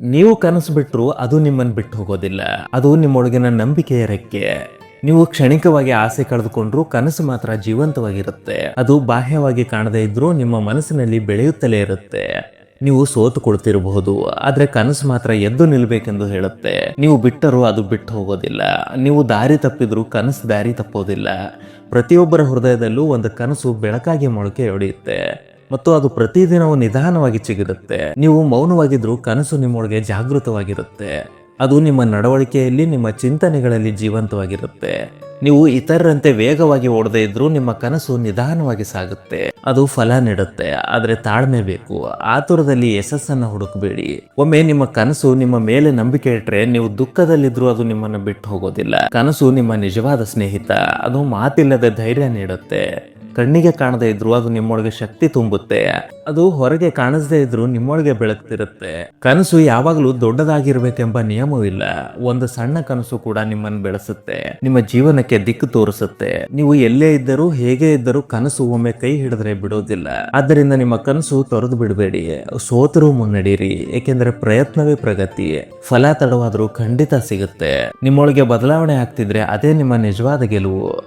ನೀವು ಕನಸು ಬಿಟ್ರು ಅದು ನಿಮ್ಮನ್ನು ಬಿಟ್ಟು ಹೋಗೋದಿಲ್ಲ. ಅದು ನಿಮ್ಮೊಳಗಿನ ನಂಬಿಕೆಯ ರೆಕ್ಕೆ. ನೀವು ಕ್ಷಣಿಕವಾಗಿ ಆಸೆ ಕಳೆದುಕೊಂಡ್ರು ಕನಸು ಮಾತ್ರ ಜೀವಂತವಾಗಿರುತ್ತೆ. ಅದು ಬಾಹ್ಯವಾಗಿ ಕಾಣದೇ ಇದ್ರೂ ನಿಮ್ಮ ಮನಸ್ಸಿನಲ್ಲಿ ಬೆಳೆಯುತ್ತಲೇ ಇರುತ್ತೆ. ನೀವು ಸೋತು ಕೊಡ್ತಿರಬಹುದು ಆದ್ರೆ ಕನಸು ಮಾತ್ರ ಎದ್ದು ನಿಲ್ಬೇಕೆಂದು ಹೇಳುತ್ತೆ. ನೀವು ಬಿಟ್ಟರೂ ಅದು ಬಿಟ್ಟು ಹೋಗೋದಿಲ್ಲ. ನೀವು ದಾರಿ ತಪ್ಪಿದ್ರು ಕನಸು ದಾರಿ ತಪ್ಪೋದಿಲ್ಲ. ಪ್ರತಿಯೊಬ್ಬರ ಹೃದಯದಲ್ಲೂ ಒಂದು ಕನಸು ಬೆಳಕಾಗಿ ಮೊಳಕೆ ಹೊಡೆಯುತ್ತೆ ಮತ್ತು ಅದು ಪ್ರತಿದಿನವೂ ನಿಧಾನವಾಗಿ ಚಿಗಿರುತ್ತೆ. ನೀವು ಮೌನವಾಗಿದ್ರೂ ಕನಸು ನಿಮ್ಮೊಳಗೆ ಜಾಗೃತವಾಗಿರುತ್ತೆ. ಅದು ನಿಮ್ಮ ನಡವಳಿಕೆಯಲ್ಲಿ, ನಿಮ್ಮ ಚಿಂತನೆಗಳಲ್ಲಿ ಜೀವಂತವಾಗಿರುತ್ತೆ. ನೀವು ಇತರರಂತೆ ವೇಗವಾಗಿ ಓಡದೇ ಇದ್ರೂ ನಿಮ್ಮ ಕನಸು ನಿಧಾನವಾಗಿ ಸಾಗುತ್ತೆ. ಅದು ಫಲ ನೀಡುತ್ತೆ, ಆದರೆ ತಾಳ್ಮೆ ಬೇಕು. ಆತುರದಲ್ಲಿ ಯಶಸ್ಸನ್ನ ಹುಡುಕಬೇಡಿ. ಒಮ್ಮೆ ನಿಮ್ಮ ಕನಸು ನಿಮ್ಮ ಮೇಲೆ ನಂಬಿಕೆ ಇಟ್ಟರೆ ನೀವು ದುಃಖದಲ್ಲಿದ್ರೂ ಅದು ನಿಮ್ಮನ್ನು ಬಿಟ್ಟು ಹೋಗೋದಿಲ್ಲ. ಕನಸು ನಿಮ್ಮ ನಿಜವಾದ ಸ್ನೇಹಿತ. ಅದು ಮಾತಿಲ್ಲದ ಧೈರ್ಯ ನೀಡುತ್ತೆ. ಕಣ್ಣಿಗೆ ಕಾಣದೇ ಇದ್ರು ಅದು ನಿಮ್ಮೊಳಗೆ ಶಕ್ತಿ ತುಂಬುತ್ತೆ. ಅದು ಹೊರಗೆ ಕಾಣಿಸದೇ ಇದ್ರು ನಿಮ್ಮೊಳಗೆ ಬೆಳಗ್ತಿರುತ್ತೆ. ಕನಸು ಯಾವಾಗಲೂ ದೊಡ್ಡದಾಗಿರ್ಬೇಕೆಂಬ ನಿಯಮವಿಲ್ಲ ಒಂದು ಸಣ್ಣ ಕನಸು ಕೂಡ ನಿಮ್ಮನ್ನು ಬೆಳೆಸುತ್ತೆ. ನಿಮ್ಮ ಜೀವನಕ್ಕೆ ದಿಕ್ಕು ತೋರಿಸುತ್ತೆ. ನೀವು ಎಲ್ಲೇ ಇದ್ದರೂ, ಹೇಗೆ ಇದ್ದರೂ ಕನಸು ಒಮ್ಮೆ ಕೈ ಹಿಡಿದ್ರೆ ಬಿಡೋದಿಲ್ಲ. ಆದ್ದರಿಂದ ನಿಮ್ಮ ಕನಸು ತೊರೆದು ಬಿಡಬೇಡಿ. ಸೋತರೂ ಮುನ್ನಡೀರಿ ಏಕೆಂದರೆ ಪ್ರಯತ್ನವೇ ಪ್ರಗತಿ. ಫಲ ತಡವಾದರೂ ಖಂಡಿತ ಸಿಗುತ್ತೆ. ನಿಮ್ಮೊಳಗೆ ಬದಲಾವಣೆ ಆಗ್ತಿದ್ರೆ ಅದೇ ನಿಮ್ಮ ನಿಜವಾದ ಗೆಲುವು.